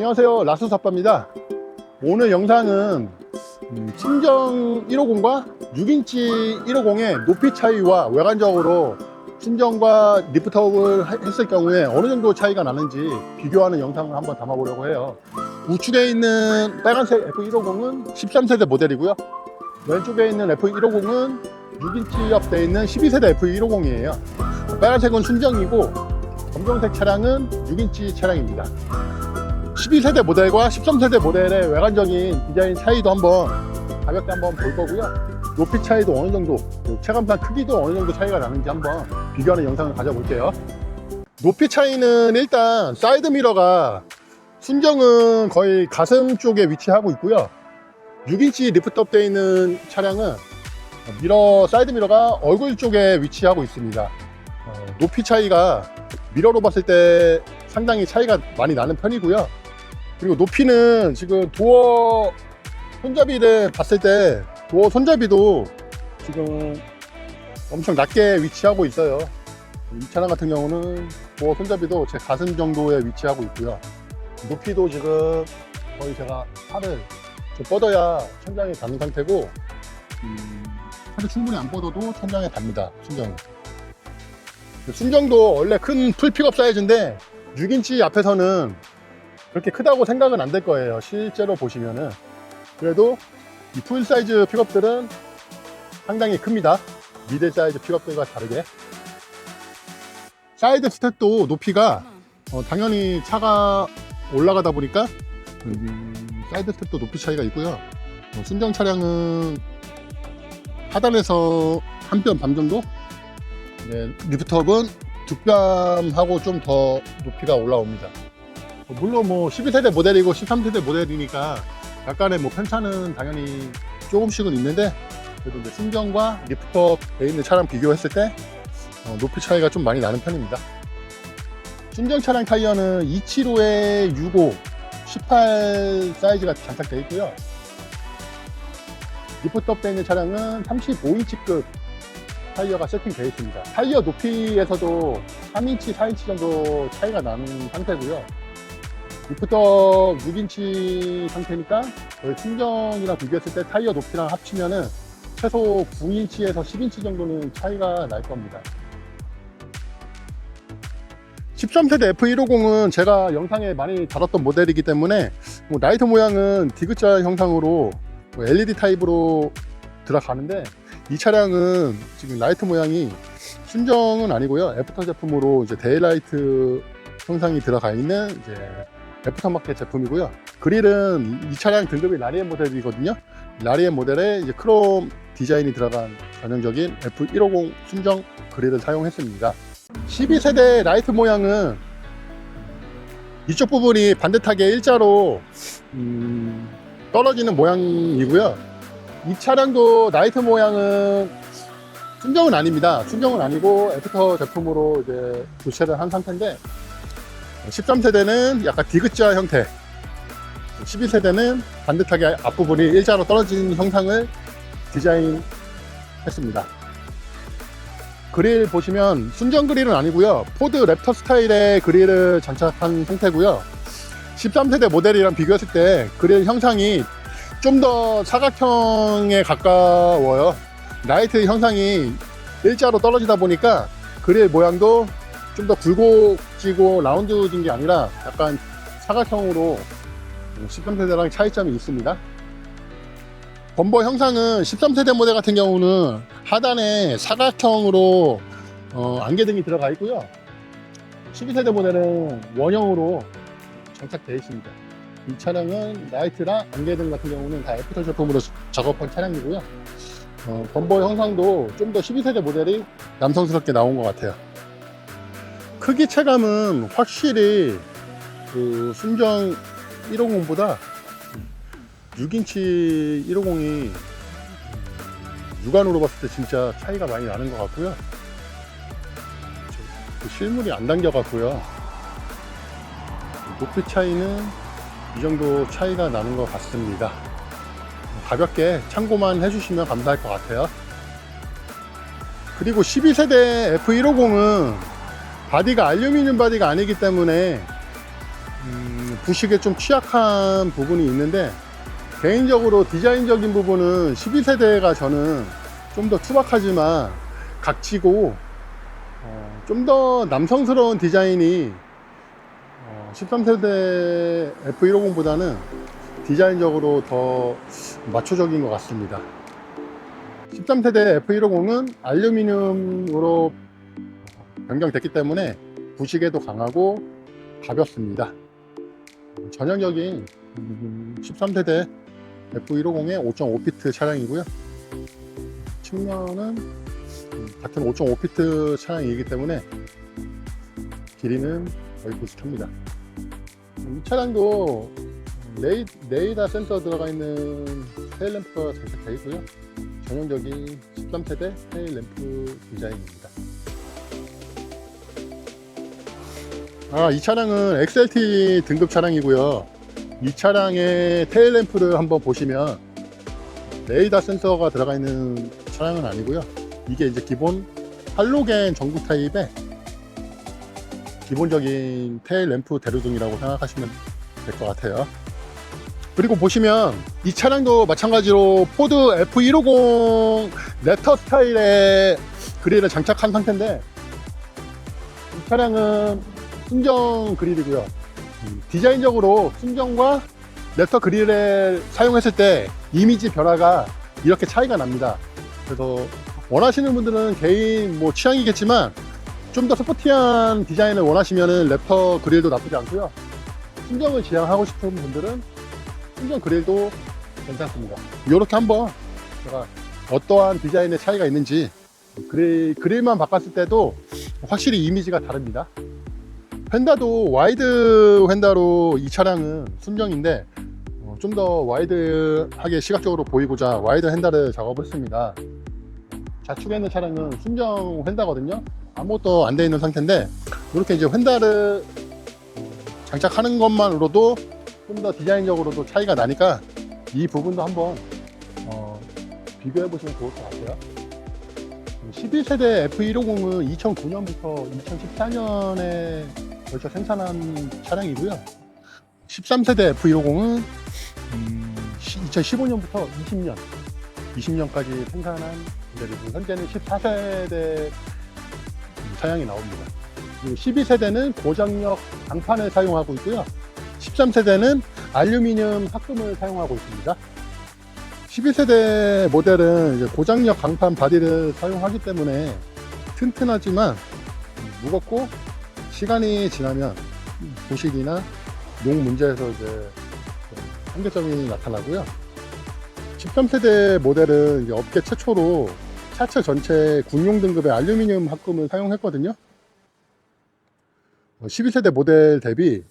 안녕하세요. 라스사빠입니다. 오늘 영상은 음, 순정 150과 6인치 150의 높이 차이와 외관적으로 순정과 리프트업을 하- 했을 경우에 어느 정도 차이가 나는지 비교하는 영상을 한번 담아보려고 해요. 우측에 있는 빨간색 F150은 13세대 모델이고요. 왼쪽에 있는 F150은 6인치 옆에 있는 12세대 F150이에요. 빨간색은 순정이고 검정색 차량은 6인치 차량입니다 12세대 모델과 13세대 모델의 외관적인 디자인 차이도 한번 가볍게 한번 볼 거고요. 높이 차이도 어느 정도, 그리고 체감상 크기도 어느 정도 차이가 나는지 한번 비교하는 영상을 가져볼게요. 높이 차이는 일단 사이드 미러가 순정은 거의 가슴 쪽에 위치하고 있고요. 6인치 리프트업 되어 있는 차량은 미러, 사이드 미러가 얼굴 쪽에 위치하고 있습니다. 어, 높이 차이가 미러로 봤을 때 상당히 차이가 많이 나는 편이고요. 그리고 높이는 지금 도어 손잡이를 봤을 때 도어 손잡이도 지금 엄청 낮게 위치하고 있어요. 이 차량 같은 경우는 도어 손잡이도 제 가슴 정도에 위치하고 있고요. 높이도 지금 거의 제가 팔을 좀 뻗어야 천장에 닿는 상태고 음, 팔을 충분히 안 뻗어도 천장에 닿습니다. 순정. 순정도 원래 큰 풀 픽업 사이즈인데 6인치 앞에서는 그렇게 크다고 생각은 안 될 거예요. 실제로 보시면은. 그래도 이 풀 사이즈 픽업들은 상당히 큽니다. 미들 사이즈 픽업들과 다르게. 사이드 스텝도 높이가 어, 당연히 차가 올라가다 보니까 음, 사이드 스텝도 높이 차이가 있고요. 어, 순정 차량은 하단에서 한 뼘 반 정도? 네, 리프트업은 두 뼘하고 좀 더 높이가 올라옵니다. 물론 뭐 12세대 모델이고 13세대 모델이니까 약간의 뭐 편차는 당연히 조금씩은 있는데 그래도 이제 순정과 리프트업 돼 있는 차량 비교했을 때 어, 높이 차이가 좀 많이 나는 편입니다. 순정 차량 타이어는 275에 65, 18 사이즈가 장착되어 있고요. 리프트업 되어 있는 차량은 35인치급 타이어가 세팅되어 있습니다. 타이어 높이에서도 3인치, 4인치 정도 차이가 나는 상태고요. 리프터 6인치 상태니까 거의 순정이랑 비교했을 때 타이어 높이랑 합치면은 최소 9인치에서 10인치 정도는 차이가 날 겁니다. 13세대 F150은 제가 영상에 많이 다뤘던 모델이기 때문에 뭐 라이트 모양은 디귿자 형상으로 뭐 LED 타입으로 들어가는데 이 차량은 지금 라이트 모양이 순정은 아니고요. 애프터 제품으로 이제 데일라이트 형상이 들어가 있는 이제 애프터 마켓 제품이고요. 그릴은 이 차량 등급이 라리엔 모델이거든요. 라리엔 모델에 이제 크롬 디자인이 들어간 전형적인 F150 순정 그릴을 사용했습니다. 12세대 라이트 모양은 이쪽 부분이 반듯하게 일자로 음, 떨어지는 모양이고요. 이 차량도 라이트 모양은 순정은 아닙니다. 순정은 아니고 애프터 제품으로 이제 교체를 한 상태인데 13세대는 약간 디귿자 형태 12세대는 반듯하게 앞부분이 일자로 떨어진 형상을 디자인했습니다. 그릴 보시면 순정 그릴은 아니고요. 포드 랩터 스타일의 그릴을 장착한 상태고요. 13세대 모델이랑 비교했을 때 그릴 형상이 좀 더 사각형에 가까워요. 라이트 형상이 일자로 떨어지다 보니까 그릴 모양도 좀 더 굴곡지고 라운드진 게 아니라 약간 사각형으로 13세대랑 차이점이 있습니다. 범버 형상은 13세대 모델 같은 경우는 하단에 사각형으로 어, 안개등이 들어가 있고요. 12세대 모델은 원형으로 장착되어 있습니다. 이 차량은 라이트랑 안개등 같은 경우는 다 애프터 제품으로 작업한 차량이고요. 어, 범버 형상도 좀 더 12세대 모델이 남성스럽게 나온 것 같아요. 크기 체감은 확실히 그 순정 150보다 6인치 150이 육안으로 봤을 때 진짜 차이가 많이 나는 것 같고요. 그 실물이 안 당겨 같고요. 높이 차이는 이 정도 차이가 나는 것 같습니다. 가볍게 참고만 해주시면 감사할 것 같아요. 그리고 12세대 F150은 바디가 알루미늄 바디가 아니기 때문에 음, 부식에 좀 취약한 부분이 있는데 개인적으로 디자인적인 부분은 12세대가 저는 좀 더 투박하지만 각지고 어, 좀더 남성스러운 디자인이 어, 13세대 F150보다는 디자인적으로 더 마초적인 것 같습니다. 13세대 F150은 알루미늄으로 변경됐기 때문에 부식에도 강하고 가볍습니다. 전형적인 음, 13세대 F150의 5.5피트 차량이고요. 측면은 음, 같은 5.5피트 차량이기 때문에 길이는 거의 비슷합니다. 이 차량도 레이, 레이더 센서 들어가 있는 테일 램프가 장착되어 있고요. 전형적인 13세대 테일 램프 디자인입니다. 아, 이 차량은 XLT 등급 차량이고요. 이 차량의 테일램프를 한번 보시면 레이더 센서가 들어가 있는 차량은 아니고요. 이게 이제 기본 할로겐 전구 타입의 기본적인 테일 램프 대류등이라고 생각하시면 될 것 같아요. 그리고 보시면 이 차량도 마찬가지로 포드 F150 레터 스타일의 그릴을 장착한 상태인데 이 차량은 순정 그릴이고요. 음, 디자인적으로 순정과 레터 그릴을 사용했을 때 이미지 변화가 이렇게 차이가 납니다. 그래서 원하시는 분들은 개인 뭐 취향이겠지만 좀 더 스포티한 디자인을 원하시면은 랩터 그릴도 나쁘지 않고요. 순정을 지향하고 싶은 분들은 순정 그릴도 괜찮습니다. 이렇게 한번 제가 어떠한 디자인의 차이가 있는지 그릴, 그릴만 바꿨을 때도 확실히 이미지가 다릅니다. 휀다도 와이드 휀다로 이 차량은 순정인데 어, 좀더 와이드하게 시각적으로 보이고자 와이드 휀다를 작업을 했습니다. 좌측에 있는 차량은 순정 휀다거든요. 아무것도 안 돼 있는 상태인데 이렇게 이제 휀다를 장착하는 것만으로도 좀 더 디자인적으로도 차이가 나니까 이 부분도 한번 어, 비교해 보시면 좋을 것 같아요. 11세대 F150은 2009년부터 2014년에 걸쳐 생산한 차량이고요. 13세대 F150은 2015년부터 20년, 20년까지 생산한 모델이고 현재는 14세대 사양이 나옵니다. 그리고 12세대는 고장력 강판을 사용하고 있고요. 13세대는 알루미늄 합금을 사용하고 있습니다. 11세대 모델은 고장력 강판 바디를 사용하기 때문에 튼튼하지만 무겁고 시간이 지나면 부식이나 농 문제에서 이제 좀 한계점이 나타나고요. 13세대 모델은 이제 업계 최초로 차체 전체 군용 등급의 알루미늄 합금을 사용했거든요. 12세대 모델 대비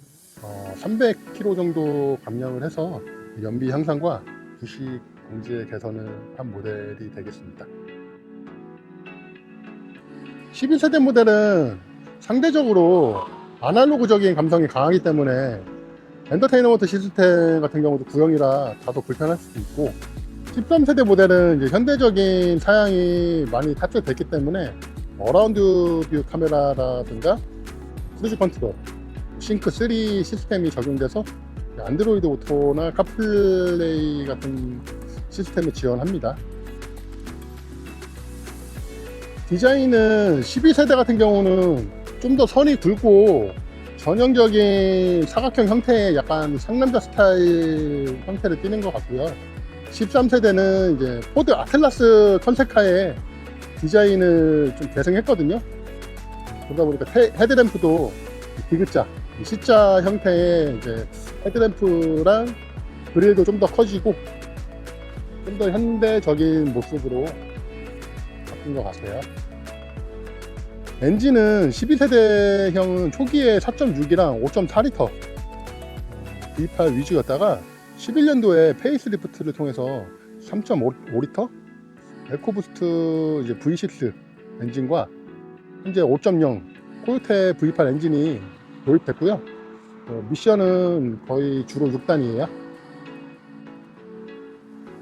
300kg 정도 감량을 해서 연비 향상과 부식 공지의 개선을 한 모델이 되겠습니다. 12세대 모델은 상대적으로 아날로그적인 감성이 강하기 때문에 엔터테인먼트 시스템 같은 경우도 구형이라 다소 불편할 수도 있고 13세대 모델은 이제 현대적인 사양이 많이 탑재됐기 때문에 어라운드 뷰 카메라라든가 크루즈 컨트롤, 싱크 3 시스템이 적용돼서 안드로이드 오토나 카플레이 같은 시스템을 지원합니다. 디자인은 12세대 같은 경우는 좀 더 선이 굵고 전형적인 사각형 형태의 약간 상남자 스타일 형태를 띠는 것 같고요. 13세대는 이제 포드 아틀라스 컨셉카의 디자인을 좀 개성했거든요. 그러다 보니까 테- 헤드램프도 디귿자, C자 형태의 이제 헤드램프랑 그릴도 좀 더 커지고 좀 더 현대적인 모습으로 바뀐 것 같아요. 엔진은 12세대형은 초기에 4.6이랑 5.4L V8 위주였다가 11년도에 페이스리프트를 통해서 3.5L 에코부스트 이제 V6 엔진과 현재 5.0 코요테 V8 엔진이 도입됐고요. 어, 미션은 거의 주로 6단이에요.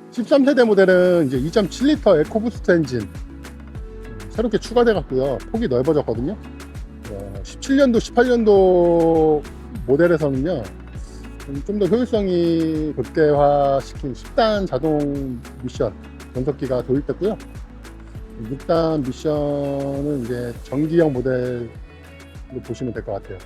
13세대 모델은 이제 2.7L 에코부스트 엔진 음, 새롭게 추가돼 갔고요. 폭이 넓어졌거든요. 어, 17년도, 18년도 모델에서는요 좀 더 효율성이 극대화시킨 10단 자동 미션 변속기가 도입됐고요 6단 미션은 이제 전기형 모델로 보시면 될 것 같아요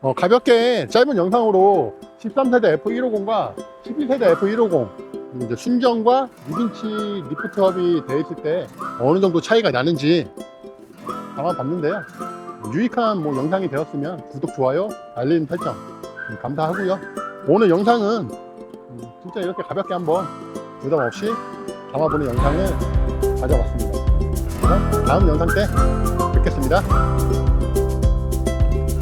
어, 가볍게 짧은 영상으로 13세대 F150과 11세대 F150 그리고 이제 순정과 6인치 리프트 헙이 되어 있을 때 어느 정도 차이가 나는지 담아 봤는데요. 유익한 뭐 영상이 되었으면 구독, 좋아요, 알림 설정 음, 감사하고요. 오늘 영상은 음, 진짜 이렇게 가볍게 한번 부담 없이 담아보는 영상을 가져왔습니다. 그럼 다음 영상 때 뵙겠습니다.